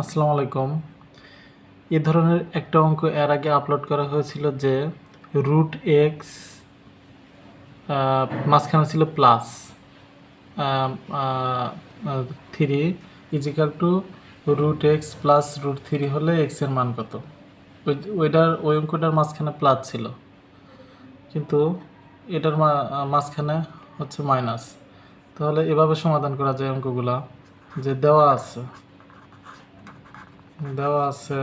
আসসালামু আলাইকুম। এ ধরনের একটা অঙ্ক এর আগে আপলোড করা হয়েছিল যে রুট এক্স মাঝখানে ছিল plus three is equal two root X plus root three হলে এক্সের মান কত? ওই- ওইটার, ওই অঙ্কটার মাঝখানে প্লাস ছিল। কিন্তু এটার মাঝখানে হচ্ছে মাইনাস তাহলে এভাবে সমাধান করা যায় অঙ্কগুলা যে দেওয়া আছে। দেওয়া আছে।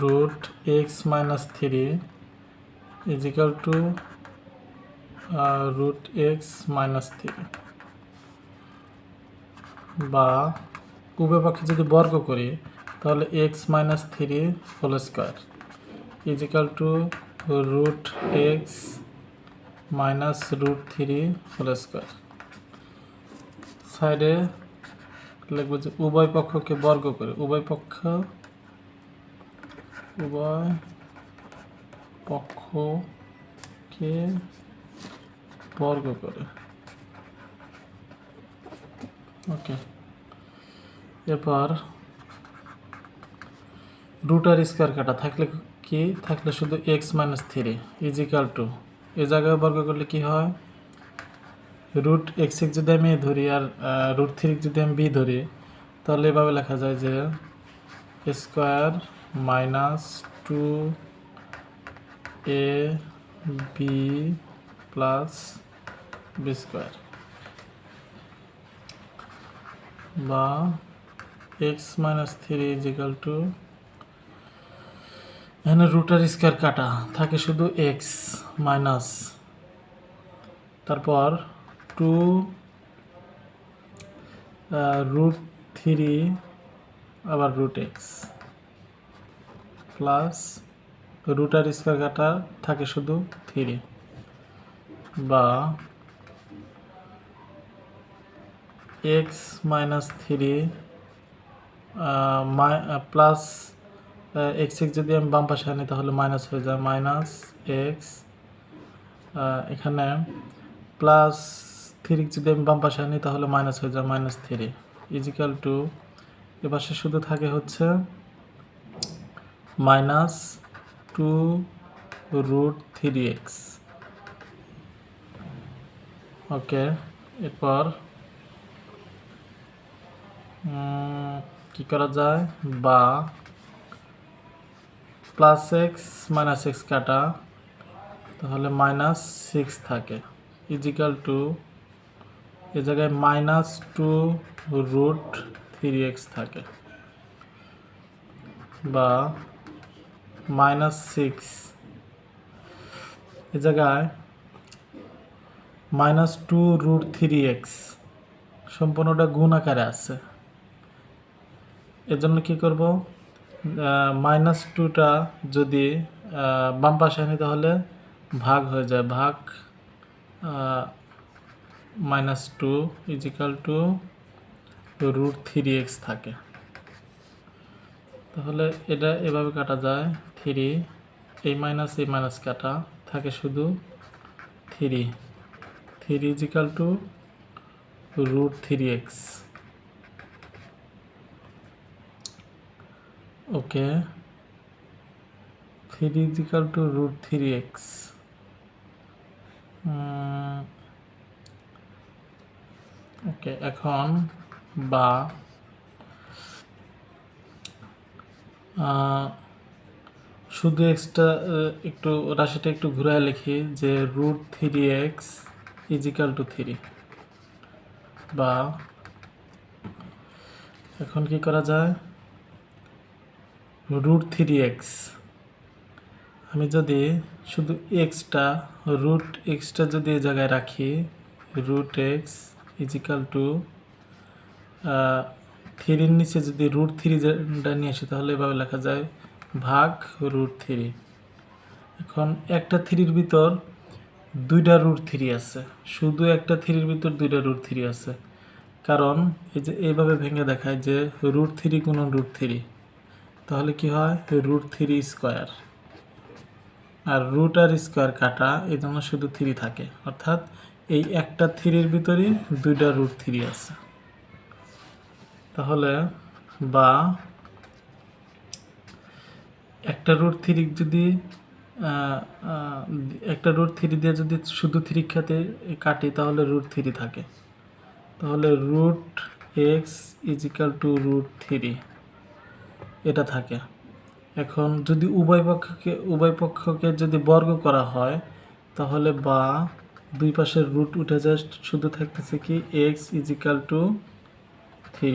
Root X minus three is equal two root X minus three বা উভয় পক্ষে যদি বর্গ করি, তাহলে X minus three whole square is equal two root X minus root three whole square সাইডে লিখব যে উভয় পক্ষকে বর্গ করে, উভয় পক্ষ, উভয় পক্ষকে বর্গ করে। ওকে। এরপর রুটার স্কোয়ার কাটা, থাকলে কি? থাকলে শুধু X minus three is equal two এ জায়গায় বর্গ করলে কি হয়? রুট এক্স এক্স যদি আমি ধরি আর রুট থ্রি যদি আমি বি ধরি, তাহলে এভাবে লেখা যায় যে square minus two A B plus B square বা X minus three is equal two এখানে রুটার স্কোয়ার কাটা, থাকে শুধু এক্স মাইনাস তারপর টু রুট থ্রি আবার রুট এক্স প্লাস রুটার স্কোয়ার কাটা থাকে শুধু থ্রি বা X minus three plus X X যদি আমি বাম পাশে আনি তাহলে মাইনাস হয়ে যায় মাইনাস এক্স এখানে প্লাস থ্রি যদি আমি বাম পাশে আনি, তাহলে মাইনাস হয়ে যায় minus three is equal two এ পাশে শুধু থাকে হচ্ছে minus two root three X okay এরপর কি করা যায়? বা প্লাস এক্স মাইনাস এক্স কাটা, তাহলে মাইনাস সিক্স থাকে। ইজিক্যাল টু এ জায়গায় minus two root three X থাকে বা মাইনাস সিক্স এ জায়গায় minus two root three X সম্পূর্ণটা গুণ আকারে আছে। এর জন্য কী করব? মাইনাস টুটা যদি বাম আনি তাহলে ভাগ হয়ে যায়। ভাগ minus two is equal two root three X থাকে। তাহলে এটা এভাবে কাটা যায় থ্রি এই মাইনাস এই মাইনাস কাটা, থাকে শুধু three three is equal two root three X okay three is equal two root three X okay, এখন বা শুধু এক্সটা একটু রাশিটা একটু ঘুরায় লিখি যে root three X is equal two three. বা, এখন কি করা যায়? Root three X. আমি যদি শুধু এক্সটা, রুট এক্সটা যদি এই জায়গায় রাখি, রুট এক্স ইজিক্যাল টু থ্রির নিচে যদি রুট থ্রিটা নিয়ে আসি, তাহলে এভাবে লেখা যায় ভাগ রুট থ্রি এখন একটা থ্রির ভিতর দুইটা রুট থ্রি আছে। শুধু একটা থ্রির ভিতর দুইটা রুট থ্রি আছে। কারণ এই যে এইভাবে ভেঙে দেখায় যে রুট থ্রি কোনো রুট থ্রি তাহলে কি হয়? রুট থ্রি স্কোয়ার আর রুট আর স্কোয়ার কাটা এই জন্য শুধু থ্রি থাকে। অর্থাৎ এই একটা থ্রির ভিতরেই দুইটা রুট থ্রি আছে। তাহলে বা একটা রুট থ্রি যদি একটা রুট থ্রি দিয়ে যদি শুধু থ্রি খাতে কাটি, তাহলে রুট থ্রি থাকে। তাহলে root X is equal two root three, এটা থাকে। এখন যদি উভয় পক্ষকে উভয় পক্ষকে যদি বর্গ করা হয়, তাহলে বা দুই পাশের রুট উঠে জাস্ট শুধু থাকতেছে কি এক্স ইজিক্যাল টু থ্রি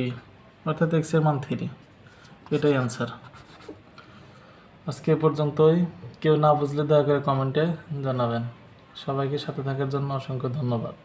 অর্থাৎ এক্সের মান থ্রি এটাই অ্যান্সার আজকে পর্যন্তই। কেউ না বুঝলে দয়া করে কমেন্টে জানাবেন। সবাইকে সাথে থাকার জন্য অসংখ্য ধন্যবাদ।